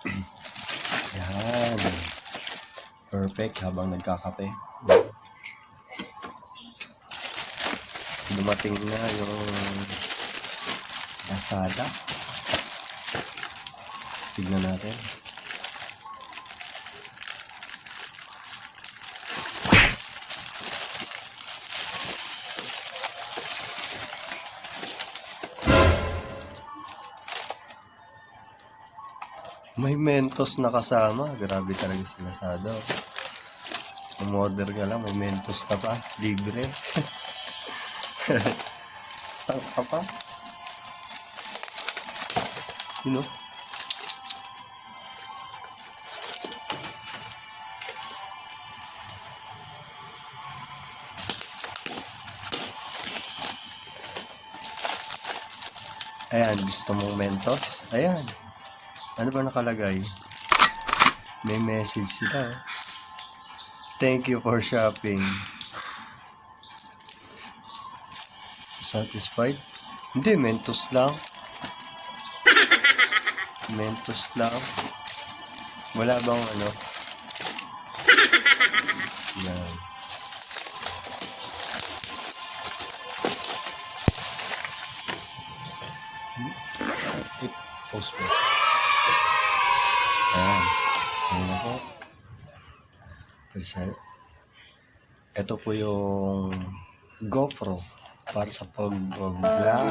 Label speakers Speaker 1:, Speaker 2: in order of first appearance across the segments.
Speaker 1: Yan. Perfect habang nagkakape. Dumating na yung Lazada. Tignan natin. May Mentos na kasama. Grabe talaga si Lazada. Umorder ka lang, may Mentos ka pa. Libre. Saan ka pa? You know? Ayan, gusto mong Mentos? Ayan. Ano ba nakalagay? May message sila. oh. Thank you for shopping. Satisfied? Hindi, Mentos lang. Mentos lang. Wala bang ano? Yan. Hmm? It, post Present. Ito po yung GoPro para sa pag-vlog. Hala.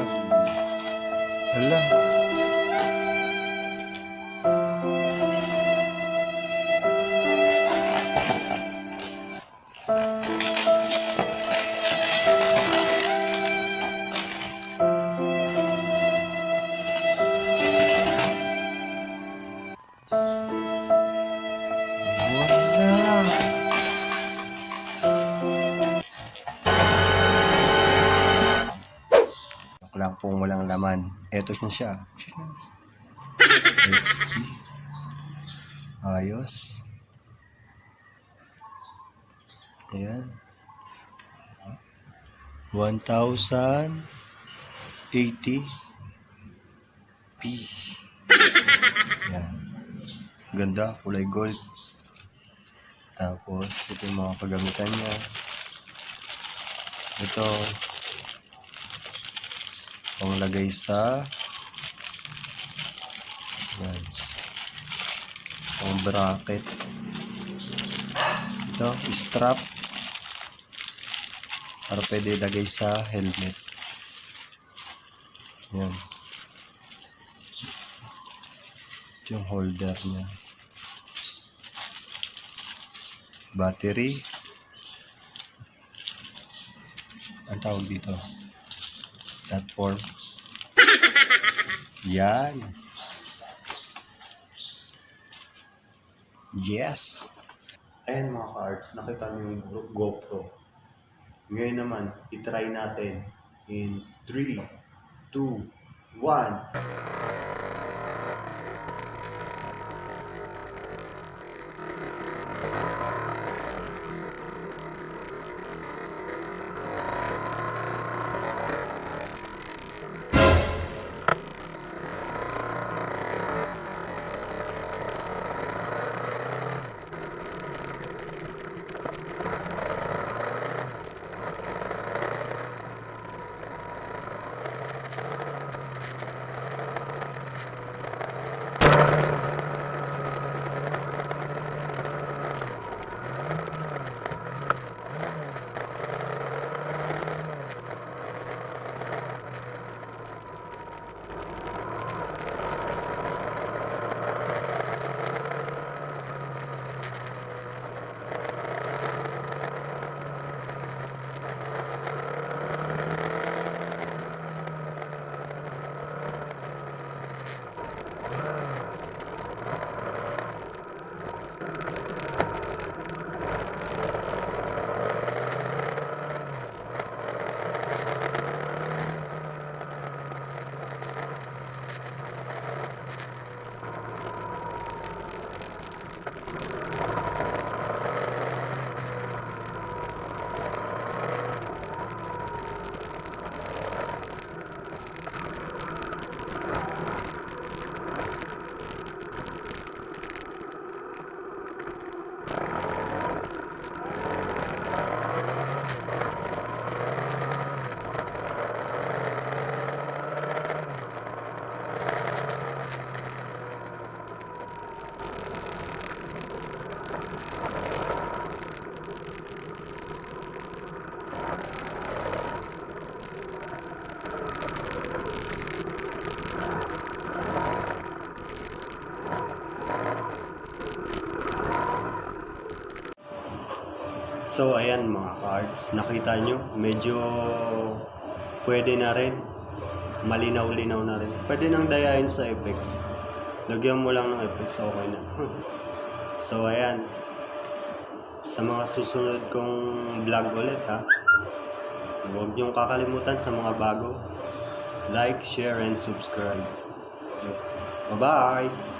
Speaker 1: Pong walang laman. Ito na siya. HD. Ayos. Ayan. 1,080 P. Ayan. Ganda, kulay gold. Tapos, ito yung mga kagamitan niya. Ito, panglagay sa yan, pang bracket. Ito, strap para pwede ilagay sa helmet. Yan. Ito yung holder niya. Battery. Ang tawag dito? Platform. Yan. Yes. Ayan mga cards, nakita niyo yung Go- GoPro. Ngayon naman, itry natin in 3, 2, 1. So, ayan mga cards. Nakita nyo, medyo pwede na rin. Malinaw-linaw na rin. Pwede nang dayain sa effects. Lagyan mo lang ng effects, okay na. so, ayan. Sa mga susunod kong vlog ulit ha. Huwag niyong kakalimutan sa mga bago. Like, share, and subscribe. Bye-bye!